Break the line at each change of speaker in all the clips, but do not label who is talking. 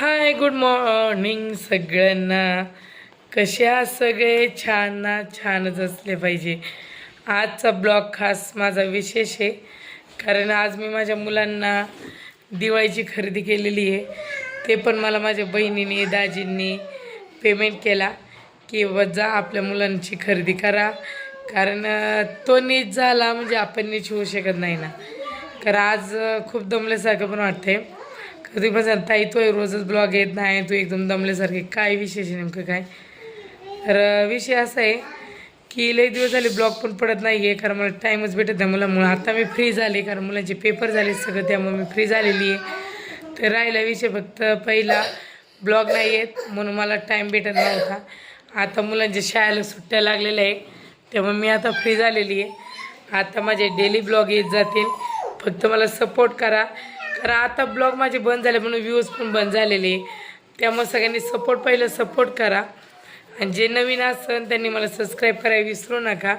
Hi good morning सगळ्यांना. कशा सगळे? छान ना? छानच असले पाहिजे. आजचा ब्लॉग खास माझा विशेष आहे. कारण आज मी माझ्या मुलांना दिवाळीची खरेदी केलेली आहे. ते पण मला माझ्या बहिणीने दाजींनी पेमेंट केला की जा आपल्या मुलांची खरेदी करा. कारण तो नीच झाला म्हणजे आपण नीच होऊ शकत नाही ना. कारण आज खूप दमल्यासारखं पण वाटतंय. कधी पण सांग ताई तो रोजच ब्लॉग येत नाही तू एकदम दमल्यासारखे काय विशेष आहे नेमकं काय? तर विषय असा आहे की लई दिवस झाले ब्लॉग पण पडत नाही आहे कारण मला टाईमच भेटत नाही मुलामुळं. आता मी फ्री झाले कारण मुलांचे पेपर झाले सगळं त्यामुळे मी फ्री झालेली आहे. तर राहिला विषय फक्त पहिला ब्लॉग नाही येत म्हणून मला टाईम भेटत नव्हता. आता मुलांच्या शाळेला सुट्ट्या लागलेल्या आहे त्यामुळे मी आता फ्री झालेली आहे. आता माझे डेली ब्लॉग येत जातील. फक्त मला सपोर्ट करा. तर आता ब्लॉग माझे बंद झाले म्हणून व्ह्यूज पण बंद झालेले. त्यामुळे सगळ्यांनी सपोर्ट पहिलं सपोर्ट करा. आणि जे नवीन असन त्यांनी मला सबस्क्राईब करायला विसरू नका.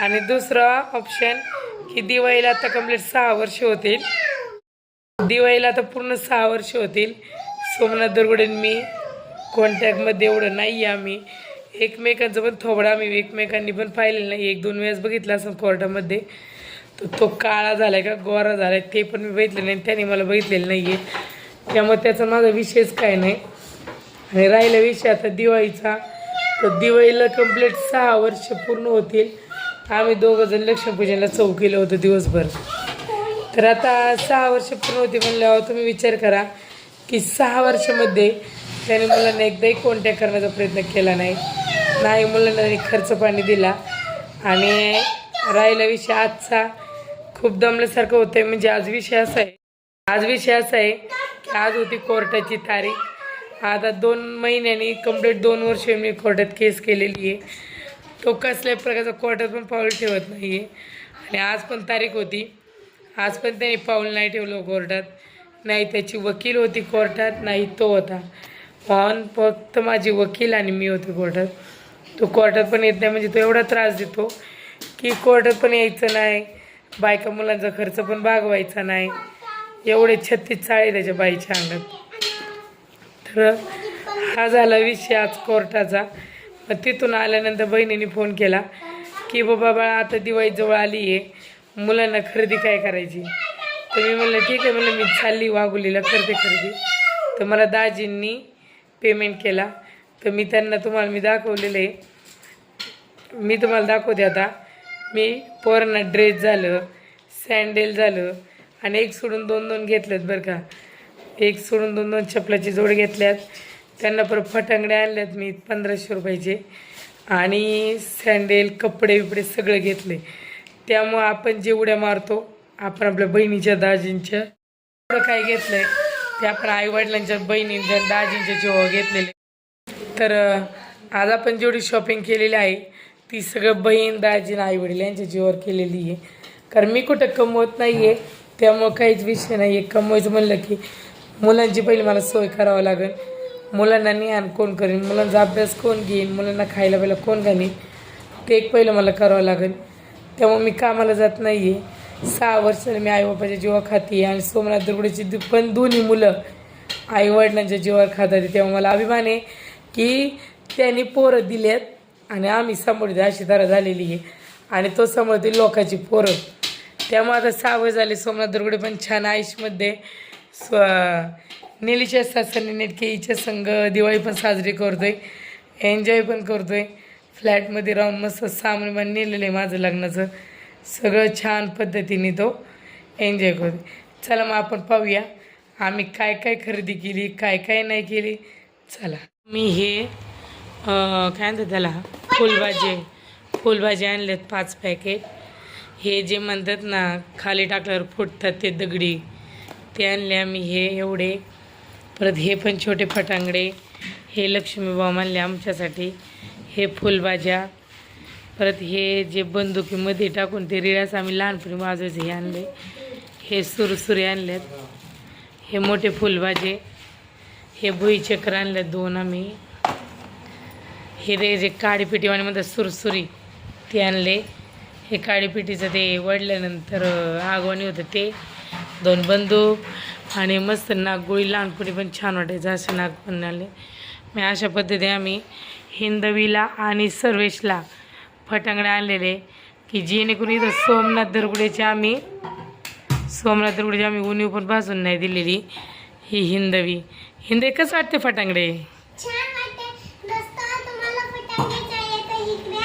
आणि दुसरं ऑप्शन की दिवाळीला आता कंप्लीट सहा वर्ष होतील. दिवाळीला आता पूर्ण सहा वर्ष होतील. सोमनाथ दुर्गुडे मी कॉन्टॅक्टमध्ये एवढं नाही आहे आम्ही. एकमेकांचं पण थोबडा आम्ही एकमेकांनी पण पाहिलेलं नाही. एक दोन वेळेस बघितलं असं कोर्टामध्ये तर तो काळा झाला आहे का गोरा झाला आहे ते पण मी बघितलं नाही त्याने मला बघितलेलं नाही आहे त्यामुळे त्याचा माझा विषयच काय नाही. आणि राहिला विषय आता दिवाळीचा. तर दिवाळीला कंप्लीट सहा वर्ष पूर्ण होतील. आम्ही दोघं जण लक्ष्मीपूजनला चौकीला होतो दिवसभर. तर आता सहा वर्ष पूर्ण होती म्हणल्यावर तुम्ही विचार करा की सहा वर्षामध्ये त्याने मुलांना एकदाही कॉन्टॅक्ट करण्याचा प्रयत्न केला नाही. नाही मुलांना त्यांनी खर्च पाणी दिला. आणि राहिला विषय आजचा खूप दमल्यासारखं होतं म्हणजे आज विषय असा आहे. आज विषय असा आहे की आज होती कोर्टाची तारीख. आता दोन महिन्यांनी कंप्लीट दोन वर्ष मी कोर्टात केस केलेली आहे. तो कसल्या प्रकारचा कोर्टात पण पाऊल ठेवत नाही आहे आणि आज पण तारीख होती. आज पण त्यांनी पाऊल नाही ठेवलं कोर्टात. नाही त्याची वकील होती कोर्टात नाही तो होता. पाहून फक्त माझी वकील आणि मी होते कोर्टात. तो कोर्टात पण येत नाही. म्हणजे तो एवढा त्रास देतो की कोर्टात पण यायचं नाही. बायका मुलांचा खर्च पण भागवायचा नाही. एवढे छत्तीस चाळी त्याच्या बाईच्या अंगात. तर हा झाला विषय आज कोर्टाचा. मग तिथून आल्यानंतर बहिणीने फोन केला की बाबा बाळा आता दिवाळी जवळ आली आहे मुलांना खरेदी काय करायची? तर मी म्हणलं ठीक आहे. म्हणलं मी चालली वागुलीला करते खरेदी. तर मला दाजींनी पेमेंट केला. तर मी त्यांना तुम्हाला मी दाखवलेलं आहे. मी तुम्हाला दाखवते आता. मी पोरांना ड्रेस झालं सँडेल झालं आणि एक सोडून दोन दोन घेतल्यात बरं का. एक सोडून दोन दोन चपलाची जोड घेतल्यात. त्यांना परत फटांगडे आणल्यात मी पंधराशे रुपयाचे. आणि सँडेल कपडे बिपडे सगळं घेतले. त्यामुळं आपण जे उड्या मारतो आपण आपल्या बहिणीच्या दाजींच्या. एवढं काय घेतलं आहे ते आपण आईवडिलांच्या बहिणींच्या दाजींच्या जेव्हा घेतलेले. तर आज आपण जेवढी शॉपिंग केलेली आहे ती सगळं बहीण दाजी आई वडील यांच्या जीवावर केलेली आहे. कारण मी कुठं कमवत नाही आहे त्यामुळं काहीच विषय नाही आहे कमवायचं म्हणलं की मुलांची पहिली मला सोय करावं लागेल. मुलांना ज्ञान कोण करेन? मुलांचा अभ्यास कोण घेईन? मुलांना खायला प्यायला कोण घालीन? ते एक पहिलं मला करावं लागेल. त्यामुळे मी कामाला जात नाही आहे सहा वर्षाला मी आईबापाच्या जीवा खाते आणि सोमनाथ दुर्गुडेची पण दोन्ही मुलं आईवडिलांच्या जीवावर खातात. तेव्हा मला अभिमान आहे की त्यांनी पोरं दिल्यात. आणि आम्ही सांभाळते अशी तारा झालेली आहे. आणि तो सांभाळते लोकांची पोरं. त्यामुळे आता सहा झाली झाले सोमनाथ दुर्गुडे पण छान आयुषमध्ये स्व निलीच्या सासरने नेटके हिच्या संघ दिवाळी पण साजरी करतो आहे एन्जॉय पण करतो आहे फ्लॅटमध्ये राहून मस्त सामान पण नेलेलं आहे माझं लग्नाचं. सगळं छान पद्धतीने तो एन्जॉय करतो चला मग आपण पाहूया. आम्ही काय काय खरेदी केली काय काय नाही केली. चला. मी हे काय म्हणतात त्याला? फुलभाजी. फुलभाजी आणलेत पाच पॅकेट. हे जे म्हणतात ना खाली टाकल्यावर फुटतात ते दगडी. ते आणले आम्ही हे एवढे. परत हे पण छोटे फटांगडे. हे लक्ष्मीबाम आणले आमच्यासाठी. हे फुलभाज्या. परत हे जे बंदुकीमध्ये टाकून ते रिळ्यास आम्ही लहानपणी वाजवायचे हे आणले. हे सुरसुरे आणलेत. हे मोठे फुलभाजे. हे भुईचक्र आणलेत दोन आम्ही. हे ते जे काळीपिटीवाणी म्हणतात सुरसुरी ते आणले. हे काळीपिटीचं ते वडल्यानंतर आगवणी होतं ते. दोन बंधू आणि मस्त नागगोळी लहानपणी पण छान वाटायचं असे नाग पण आले मी अशा पद्धतीने आम्ही हिंदवीला आणि सर्वेशला फटांगडे आणलेले. की जेणेकरून इथं सोमनाथ दरगुडेचे आम्ही सोमनाथ दरगुडेची आम्ही उणीव पण भाजून नाही दिलेली ही हिंदवी. हिंदवी कसं वाटते फटांगडे
छान वाटते दोस्त तुम्हाला फटाके येतं इकडे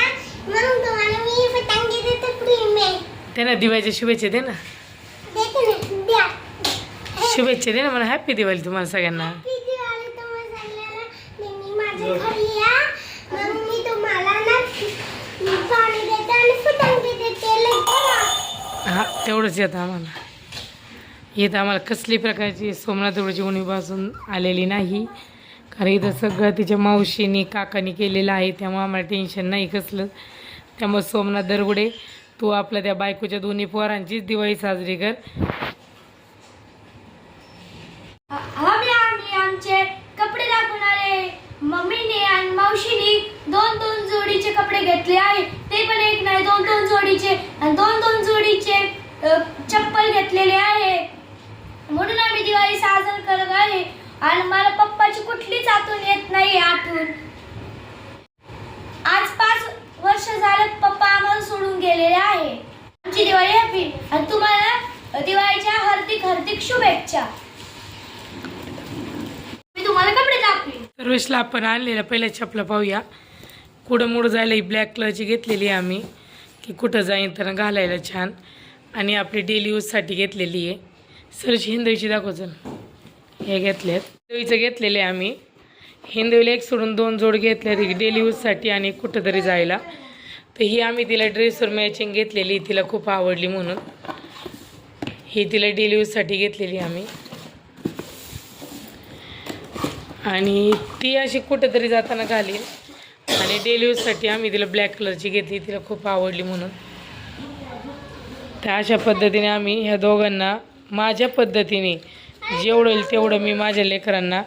म्हणून तुम्हाला मी फटाके देते प्रेम आहे
त्यांना दिवाळीच्या शुभेच्छा दे ना शुभेच्छा दे ना मला हॅपी दिवाळी तुम्हाला सगळ्यांना. हा तेवढंच येतं आम्हाला. इथं आम्हाला कसली प्रकारची सोमनाथ देवळाची उणीपासून आलेली नाही. कारण इथं सगळं तिच्या मावशीनी काकानी केलेलं आहे त्यामुळे आम्हाला टेन्शन नाही कसलं. त्यामुळे सोमनाथ दरगुडे तू आपल्या त्या बायकोच्या दोन्ही पोरांचीच दिवाळी साजरी कर.
आम्ही आम्ही आमचे कपडे दाखवणार मम्मीने आणि मावशीने दोन दोन जोडीचे कपडे घेतले आहे. ते पण एक नाही दोन दोन जोडीचे आणि दोन दोन जोडीचे चप्पल घेतलेले आहे. म्हणून आम्ही दिवाळी साजरी करत आहे. आणि मला पप्पाची कुठलीच आतून येत नाही आठवण आज पाच वर्ष झालं पप्पा आम्हाला सोडून गेलेले आहे आमची दिवाळी हॅपी आणि तुम्हाला दिवाळीच्या हार्दिक हार्दिक शुभेच्छा मी तुम्हाला कपडे दाखवी
आपण आणलेला पहिल्या चपला पाहूया. कुठं मुडं जायला ही ब्लॅक कलरची घेतलेली आहे आम्ही. की कुठं जाईन तर घालायला छान. आणि आपली डेली यूजसाठी घेतलेली आहे. सरशी हिंदवीची दाखवतो हे घेतल्यात हिंदवीचं घेतलेले आहे आम्ही. हिंदवीला एक सोडून दोन जोड घेतल्यात डेली यूजसाठी आणि कुठंतरी जायला. तर ही आम्ही तिला ड्रेसवर मॅचिंग घेतलेली तिला खूप आवडली म्हणून. ही तिला डेली यूजसाठी घेतलेली आम्ही. आणि ती अशी कुठेतरी जाताना घालीन. आणि डेली यूजसाठी आम्ही तिला ब्लॅक कलरची घेतली तिला खूप आवडली म्हणून. तर अशा पद्धतीने आम्ही ह्या दोघांना माझ्या पद्धतीने जेवढं होईल तेवढं मी माझ्या लेकरांना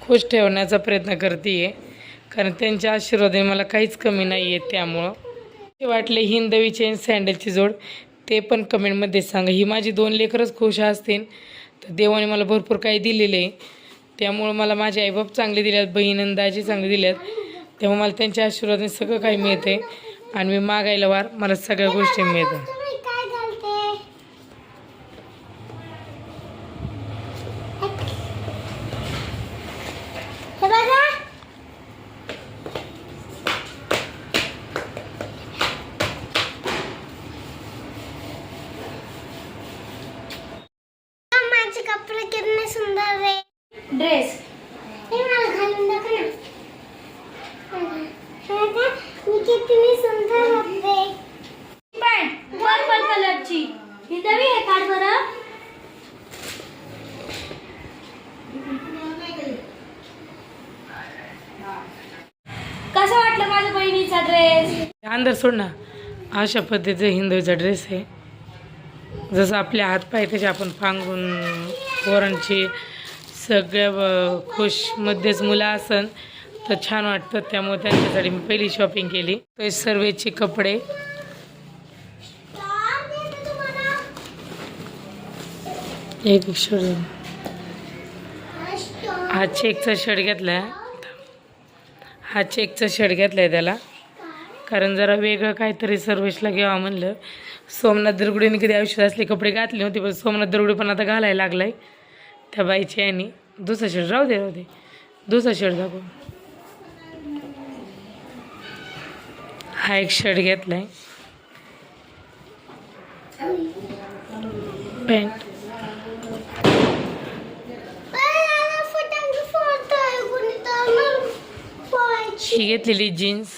खुश ठेवण्याचा प्रयत्न करते आहे कारण त्यांच्या आशीर्वादाने मला काहीच कमी नाही आहे त्यामुळं. ते वाटले हिंदवी चेन सँडलची जोड ते पण कमेंटमध्ये सांगा. ही माझी दोन लेकरच खुश असतील. तर देवाने मला भरपूर काही दिलेले आहे त्यामुळं मला माझे आईबाप चांगले दिले आहेत बहीण आणि दाजी चांगले दिले आहेत त्यामुळे मला त्यांच्या आशीर्वादाने सगळं काही मिळते आणि मी मागायला वार मला सगळ्या गोष्टी मिळतात
तुम्ही काय घालते हे बघा माझे कपडे कितने सुंदर आहे
ड्रेस
हे मला घालून दाखव ना हे बघा, मी किती सुंदर वाटते
पॅन्ट पर्पल कलरची ही नवी आहे काढ बरं कसं वाटलं माझ्या बहिणीचा ड्रेस
अंदर सोड ना. अशा पद्धतीचा हिंदूचा ड्रेस आहे. जसं आपले हातपाय तसे आपण पांघरून पोरांची सगळ्या खुशमध्येच मुलं असन तर छान वाटतं. त्यामुळे त्यांच्यासाठी मी पहिली शॉपिंग केली. तर सर्वेचे कपडे. एक एक शर्ट हा चेकचा शर्ट घेतला हा चेकचा शर्ट घेतला आहे त्याला. कारण जरा वेगळं काहीतरी सर्विसला घ्यावं म्हणलं. सोमनाथ दरगुडेने कधी आयुष्यात असले कपडे घातले नव्हते पण सोमनाथ दरगुडे पण आता घालायला लागलाय. त्या बाईच्या यांनी दुसरा शर्ट राहू दे राहू दे. दुसरा शर्ट दाखव. हा एक शर्ट पॅन्ट.
तर मग फोडायची.
ही घेतलेली जीन्स.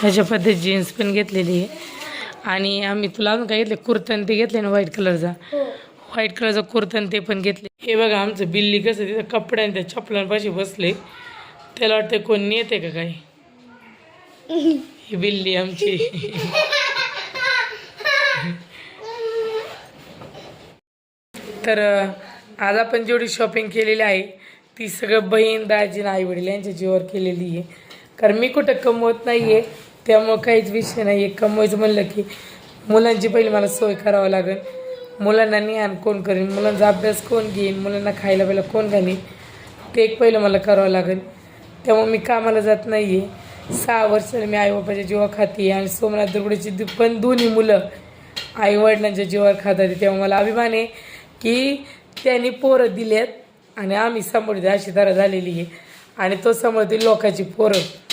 ह्याच्या पद्धत जीन्स पण घेतलेली आहे. आणि आम्ही तुला अजून काय घेतले? कुर्तन ते घेतले ना व्हाईट कलरचा व्हाईट कलरचा कुर्तन ते पण घेतले. हे बघा आमचं बिल्ली कसं तिथं कपड्याने त्या चपलांपाशी बसले. त्याला वाटतं कोण नेते का काही ही बिल्ली आमची. तर आज आपण जेवढी शॉपिंग केलेली आहे ती सगळं बहीण दाजी आई वडील यांच्या जीवावर केलेली आहे. कारण मी कुठं कमवत नाही आहे त्यामुळं काहीच विषय नाही आहे कमवायचं म्हणलं की मुलांची पहिली मला सोय करावं लागेल. मुलांना निहान कोण करेन मुलांचा अभ्यास कोण घेईन? मुलांना खायला पहिला कोण घालीन? ते एक पहिलं मला करावं लागेल. त्यामुळे मी कामाला जात नाही आहे सहा वर्षाला मी आईबापाच्या जीवा खाते आणि सोमनाथ दुर्गुडेची पण दोन्ही मुलं आईवडिलांच्या जीवावर खातात तेव्हा मला अभिमान आहे की त्यांनी पोरं दिलेत आणि आम्ही सांभाळते अशी तरा झालेली आहे. आणि तो सांभाळते लोकांची पोरं.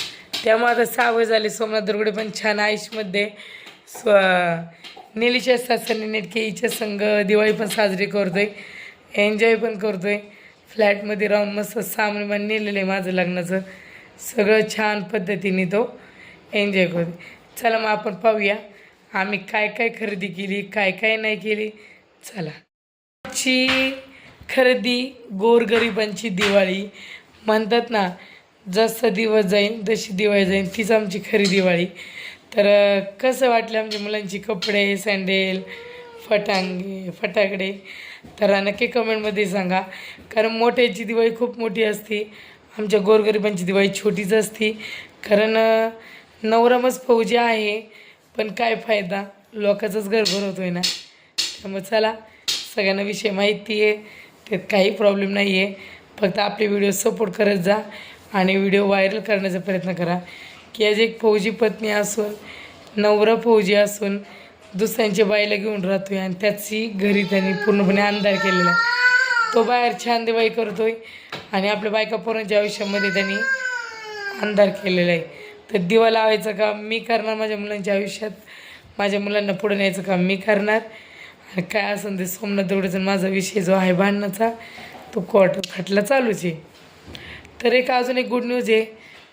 त्यामुळे आता सहा वय झाले. सोमनाथ दुर्गडे पण छान आयुषमध्ये स्व निलीच्या सासरने नेटके हिच्या संघ दिवाळी पण साजरी करतोय. एन्जॉय पण करतोय. फ्लॅटमध्ये राहून मस्त सामान पण नेलेलं आहे माझं लग्नाचं. सगळं छान पद्धतीने तो एन्जॉय करतो चला मग आपण पाहूया. आम्ही काय काय खरेदी केली काय काय नाही केली. चला. ची खरेदी गोरगरिबांची दिवाळी. म्हणतात ना जसं दिवस जाईन तशी दिवाळी जाईन. तीच आमची खरी दिवाळी. तर कसं वाटलं आमच्या मुलांची कपडे सँडेल फटांगे फटाकडे? तर नक्की कमेंटमध्ये सांगा. कारण मोठ्याची दिवाळी खूप मोठी असते. आमच्या गोरगरिबांची दिवाळी छोटीच असते. कारण नवरामच फौजी आहे पण काय फायदा? लोकांचंच घर आहे ना. त्यामुळे चला सगळ्यांना विषय माहिती आहे. त्यात काही प्रॉब्लेम नाही आहे फक्त आपले व्हिडिओ सपोर्ट करत जा. आणि व्हिडिओ व्हायरल करण्याचा प्रयत्न करा. की आज एक फौजी पत्नी असून नवरा फौजी असून दुसऱ्यांच्या बाईला घेऊन राहतोय आणि त्याची घरी त्यांनी पूर्णपणे अंधार केलेला आहे. तो बाहेर छान दिवाळी करतोय आणि आपल्या बायका पोरांच्या आयुष्यामध्ये त्यांनी अंधार केलेला आहे. तर दिवा लावायचं काम मी करणार माझ्या मुलांच्या आयुष्यात. माझ्या मुलांना पुढे न्यायचं काम मी करणार. आणि काय असेल ते सोमनाथ देवडेचा माझा विषय जो आहे भांडणाचा तो कोर्ट खटला चालूच आहे. तर एक अजून एक गुड न्यूज आहे.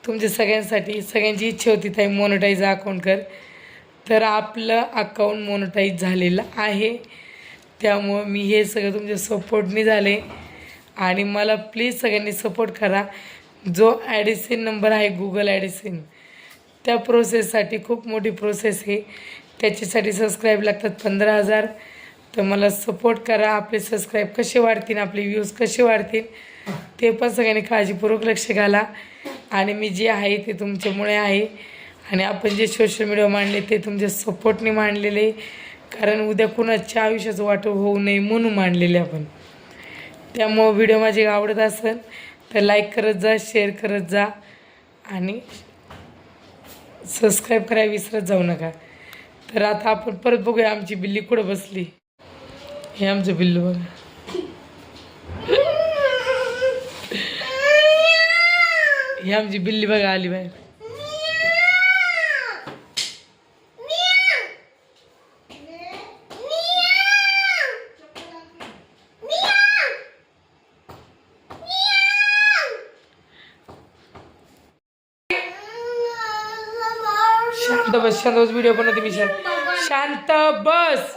तुमच्या सगळ्यांसाठी सगळ्यांची इच्छा होती ताई मोनोटाईज अकाउंट कर. तर आपलं अकाउंट मोनोटाईज झालेलं आहे. त्यामुळं मी हे सगळं तुमच्या सपोर्टने झाले. आणि मला प्लीज सगळ्यांनी सपोर्ट करा. जो ॲडिसिन नंबर आहे गुगल ॲडिसिन त्या प्रोसेससाठी खूप मोठी प्रोसेस आहे. त्याच्यासाठी सबस्क्राईब लागतात पंधरा हजार. तर मला सपोर्ट करा. आपले सबस्क्राईब कसे वाढतील आपले व्ह्यूज कसे वाढतील ते पण सगळ्यांनी काळजीपूर्वक लक्ष घाला. आणि मी जे आहे ते तुमच्यामुळे आहे. आणि आपण जे सोशल मीडिया मांडले ते तुमच्या सपोर्टने मांडलेले. कारण उद्या कुणाच्या आयुष्याचं वाटप होऊ नये म्हणून मांडलेले आपण. त्यामुळं व्हिडिओ माझे आवडत असेल तर लाईक करत जा शेअर करत जा. आणि सबस्क्राईब करायला विसरत जाऊ नका. तर आता आपण परत बघूया आमची बिल्ली कुठं बसली. हे आमचं बिल्लू बघा. ही आमची बिल्ली बघा आली बाहेर. शांत बस शांत बस व्हिडिओ बनवते मी शांत. शांत बस.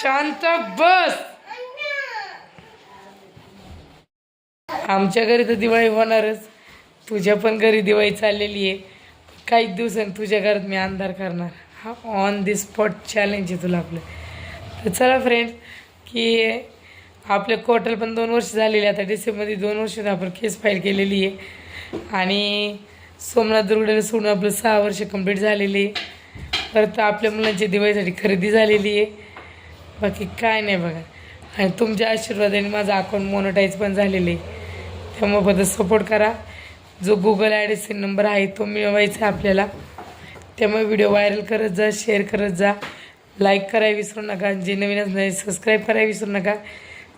शांत बस. आमच्या घरी तर दिवाळी होणारच. तुझ्या पण घरी दिवाळी चाललेली आहे. काही दिवसांनी तुझ्या घरात मी अंधार करणार. हा ऑन दी स्पॉट चॅलेंज आहे तुला आपलं. तर चला फ्रेंड की आपल्या कोर्टाला पण दोन वर्ष झालेली आता डिसेंबरमध्ये दोन वर्ष आपण केस फाईल केलेली आहे. आणि सोमनाथ दुर्गडेला सोडून आपलं सहा वर्ष कंप्लीट झालेली आहे. परत आपल्या मुलांच्या दिवाळीसाठी खरेदी झालेली आहे. बाकी काय नाही बघा. आणि तुमच्या आशीर्वादाने माझं अकाउंट मोनोटाईज पण झालेलं आहे. त्यामुळे बद्दल सपोर्ट करा. जो गुगल ॲडिसन नंबर आहे तो मिळवायचा आहे आपल्याला. त्यामुळे व्हिडिओ व्हायरल करत जा शेअर करत जा. लाईक करायला विसरू नका. जे नवीन नाही सबस्क्राईब करायला विसरू नका.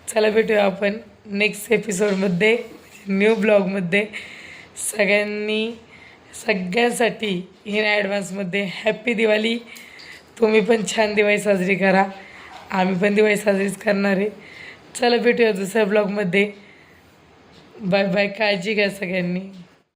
चला भेटूया आपण नेक्स्ट एपिसोडमध्ये न्यू ब्लॉगमध्ये सगळ्यांनी सगळ्यांसाठी इन ॲडव्हान्समध्ये हॅप्पी दिवाळी. तुम्ही पण छान दिवाळी साजरी करा. आम्ही पण दिवाळी साजरीच करणार आहे. चला भेटूया दुसऱ्या ब्लॉगमध्ये बाय बाय काळजी घ्या सगळ्यांनी.